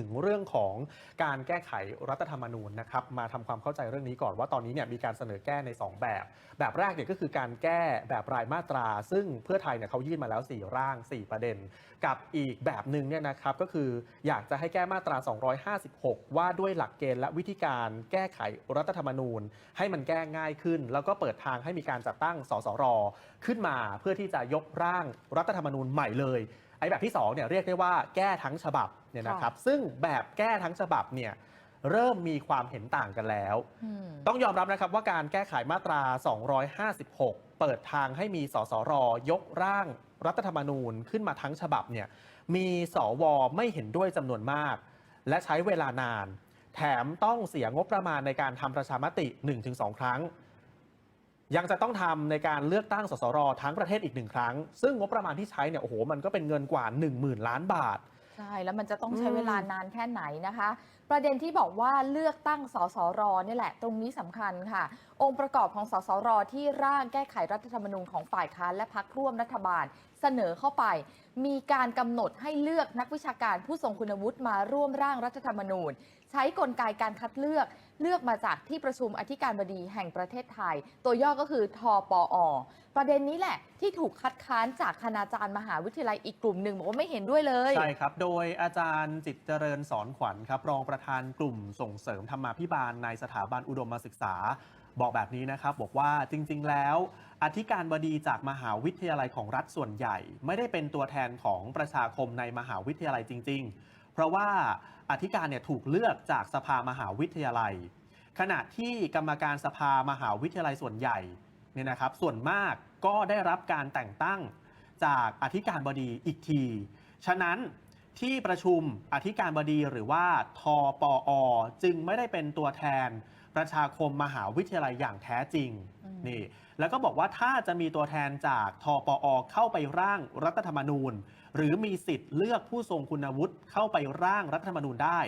ถึงเรื่องของการแก้ไขรัฐธรรมนูญนะครับมาทำความเข้าใจเรื่องนี้ก่อนว่าตอนนี้เนี่ยมีการเสนอแก้ใน 2 แบบ แบบแรกเนี่ยก็คือการแก้แบบรายมาตรา ซึ่งเพื่อไทยเนี่ยเขายื่นมาแล้ว 4 ร่าง 4 ประเด็น กับอีกแบบหนึ่งเนี่ยนะครับก็คืออยากจะให้แก้มาตรา 256 ว่าด้วยหลักเกณฑ์และวิธีการแก้ไขรัฐธรรมนูญ ให้มันแก้ง่ายขึ้น แล้วก็เปิดทางให้มีการจัดตั้งสสรขึ้นมาเพื่อที่จะยกร่างรัฐธรรมนูญใหม่เลย ไอ้แบบที่2เนี่ยเรียกได้ว่าแก้ทั้งฉบับเนี่ยนะครับซึ่งแบบแก้ทั้งฉบับเนี่ยเริ่มมีความเห็นต่างกันแล้วอืมต้องยอมรับนะครับว่าการแก้ไขมาตรา 256 เปิดทางให้มีสสรยกร่างรัฐธรรมนูญขึ้นมาทั้งฉบับเนี่ยมีสวไม่เห็นด้วยจำนวนมาก และใช้เวลานาน แถมต้องเสียงบประมาณในการทำประชามติ 1-2 ครั้ง ยังจะต้องทำในการเลือกตั้งสสรทั้งประเทศอีกหนึ่งครั้ง ซึ่งงบประมาณที่ใช้เนี่ยโอ้โหมันก็เป็นเงินกว่า 10,000 ล้านบาท ใช่ แล้วมันจะต้องใช้เวลานานแค่ไหนนะคะ ประเด็นที่บอกว่าเลือกตั้งสสรนี่แหละ ตรงนี้สำคัญค่ะ องค์ประกอบของสสรที่ร่างแก้ไขรัฐธรรมนูญของฝ่ายค้านและพักร่วมรัฐบาลเสนอเข้าไป มีการกำหนดให้เลือกนักวิชาการผู้ทรงคุณวุฒิมาร่วมร่างรัฐธรรมนูญ ใช้กลไกการคัดเลือก เลือกมาจากที่ประชุมอธิการบดีแห่งประเทศไทย ตัวย่อก็คือทปอประเด็นนี้แหละที่ถูกคัดค้านจากคณาจารย์มหาวิทยาลัยอีกกลุ่มหนึ่งบอกว่าไม่เห็นด้วยเลยใช่ครับ โดยอาจารย์จิตเจริญสอนขวัญครับรองประธานกลุ่มส่งเสริมธรรมาภิบาลในสถาบันอุดมศึกษา บอกแบบนี้นะครับ บอกว่าจริง ๆ แล้ว อธิการบดีจากมหาวิทยาลัยของรัฐส่วนใหญ่ ไม่ได้เป็นตัวแทนของประชาคมในมหาวิทยาลัยจริง ๆ เพราะว่าอธิการเนี่ยถูกเลือกจากสภามหาวิทยาลัย ขณะที่กรรมการสภามหาวิทยาลัยส่วนใหญ่เนี่ยนะครับส่วนมากก็ได้รับการแต่งตั้งจากอธิการบดีอีกที ฉะนั้น ที่ประชุมอธิการบดีหรือว่าทปอจึงไม่ได้เป็นตัวแทนประชาคมมหาวิทยาลัยอย่างแท้จริงอืมนี่แล้วก็บอกว่าถ้าจะมีตัวแทนจากทปอเข้าไปร่างรัฐธรรมนูญ หรือมีสิทธิ์เลือกผู้ทรงคุณวุฒิเข้าไปร่างรัฐธรรมนูญได้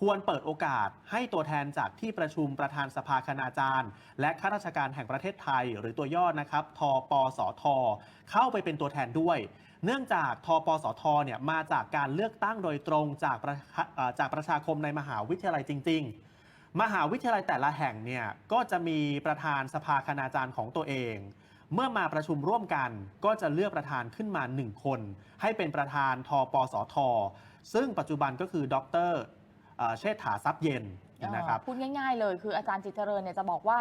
ควรเปิดโอกาสให้ตัวแทนจากที่ประชุมประธานสภาคณาจารย์ และข้าราชการแห่งประเทศไทย หรือตัวย่อนะครับทปสท เข้าไปเป็นตัวแทนด้วย เนื่องจากทปสทเนี่ยมาจากการเลือกตั้งโดยตรงจากประจากประชาคมในมหาวิทยาลัยจริง ๆมหาวิทยาลัยแต่ละแห่งเนี่ยก็จะมีประธานสภาคณาจารย์ของตัวเอง เมื่อมาประชุมร่วมกันก็จะเลือกประธานขึ้นมา 1 คน ให้เป็นประธานทปสท ซึ่งปัจจุบันก็คือดร เอ่อเชษฐาทรัพย์เย็นนะครับอ่าพูดง่ายๆเลยคืออาจารย์จิตเจริญเนี่ยจะบอกว่า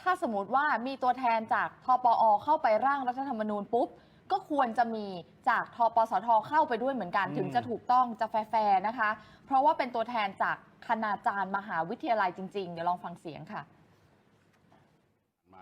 ถ้าสมมติว่ามีตัวแทนจากทปอเข้าไปร่างรัฐธรรมนูญปุ๊บ ก็ควรจะมีจากทปสทเข้าไปด้วยเหมือนกัน อืม ถึงจะถูกต้องจะแฟร์ๆนะคะ เพราะว่าเป็นตัวแทนจากคณาจารย์มหาวิทยาลัยจริงๆ เดี๋ยวลองฟังเสียงค่ะมา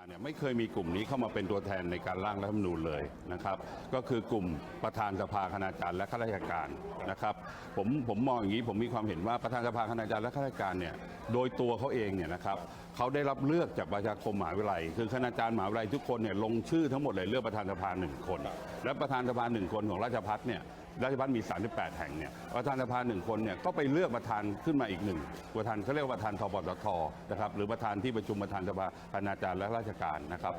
เนี่ยไม่เคยมีกลุ่มนี้เข้ามาเป็นตัวแทนในการร่างรัฐธรรมนูญเลยนะครับ ก็คือกลุ่มประธานสภาคณาจารย์และข้าราชการนะครับผมผมมองอย่างนี้ผมมีความเห็นว่าประธานสภาคณาจารย์และข้าราชการเนี่ยโดยตัวเขาเองเนี่ยนะครับเขาได้รับเลือกจากประชาคมมหาวิทยาลัย คือคณาจารย์มหาวิทยาลัยทุกคนเนี่ยลงชื่อทั้งหมดเลยเลือกประธานสภาหนึ่งคน และประธานสภาหนึ่งคนของราชพัฒเนี่ย ราชพัฒมี 38 แห่งเนี่ยประธานสภาหนึ่งคนเนี่ยก็ไปเลือกประธานขึ้นมาอีกหนึ่งประธานเขาเรียกว่าประธานทบตทนะครับหรือประธานที่ประชุมประธานสภาคณาจารย์และราชการนะครับ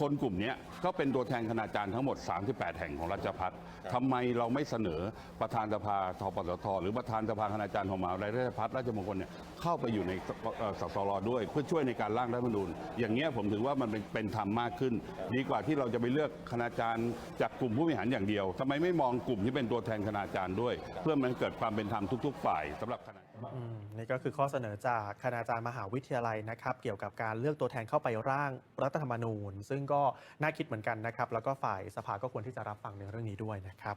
คนกลุ่มเนี้ยก็เป็นตัวแทนคณาจารย์ทั้งหมด 38 แห่งของราชพัฒทำไมเราไม่เสนอประธานสภาทปตทหรือประธานสภาคณาจารย์ของมหาวิทยาลัยราชพัฒราชมงคลเนี่ยเข้าไปอยู่ในเอ่อสสรด้วย เพื่อช่วยในการร่างรัฐธรรมนูญ อย่างเงี้ยผมถือว่ามันเป็นเป็นธรรมมากขึ้น ดีกว่าที่เราจะไปเลือกคณาจารย์จากกลุ่มผู้บริหารอย่างเดียวทำไมไม่มองกลุ่มที่เป็นตัวแทนคณาจารย์ด้วย เพื่อมันให้เกิดความเป็นธรรมทุก ๆ ฝ่ายสำหรับคณะอืม นี่ก็คือข้อเสนอจากคณาจารย์มหาวิทยาลัยนะครับ เกี่ยวกับการเลือกตัวแทนเข้าไปร่างรัฐธรรมนูญ ซึ่งก็น่าคิดเหมือนกันนะครับ แล้วก็ฝ่ายสภาก็ควรที่จะรับฟังในเรื่องนี้ด้วยนะครับ